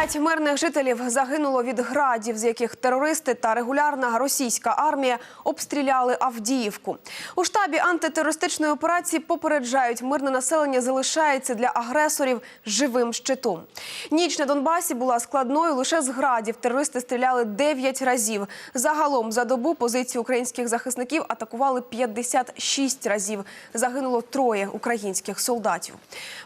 П'ять мирних жителів загинуло від градів, з яких терористи та регулярна російська армія обстріляли Авдіївку. У штабі антитерористичної операції попереджають, мирне населення залишається для агресорів живим щитом. Ніч на Донбасі була складною. Лише з градів терористи стріляли 9 разів. Загалом за добу позиції українських захисників атакували 56 разів. Загинуло троє українських солдатів.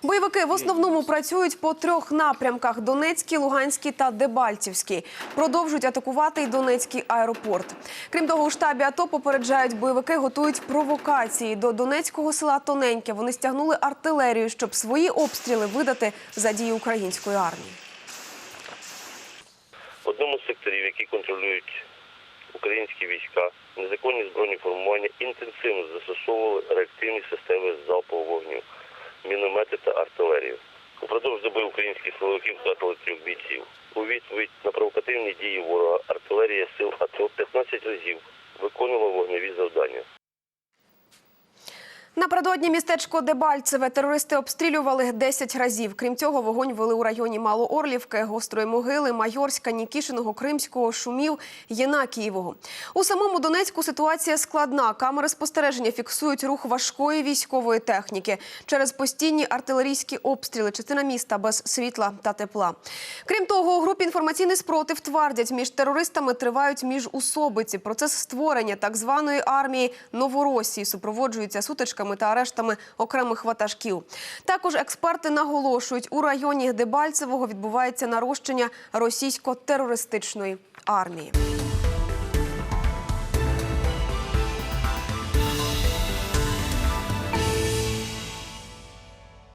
Бойовики в основному працюють по трьох напрямках: Донецький, Луганський та Дебальцівський. Продовжують атакувати й Донецький аеропорт. Крім того, у штабі АТО попереджають, бойовики готують провокації до Донецького села Тоненьке. Вони стягнули артилерію, щоб свої обстріли видати за дії української армії. В одному з секторів, які контролюють українські війська, незаконні збройні формування інтенсивно застосовували реактивні системи залпового вогню, міномети та артилерію. Українські силовики трьох бійців. У відповідь на провокативні дії ворога артилерія сил АТО 15 разів виконувала вогневі завдання. Напередодні містечко Дебальцеве терористи обстрілювали 10 разів. Крім цього, вогонь вели у районі Малоорлівки, Гострої Могили, Майорська, Нікішиного, Кримського, Шумів, Єнакієвого. У самому Донецьку ситуація складна. Камери спостереження фіксують рух важкої військової техніки через постійні артилерійські обстріли. Частина міста без світла та тепла. Крім того, у групі інформаційний спротив твердять, між терористами тривають міжусобиці. Процес створення так званої армії Новоросії супроводжується сутичками та арештами окремих ватажків. Також експерти наголошують, у районі Дебальцевого відбувається нарощення російсько-терористичної армії.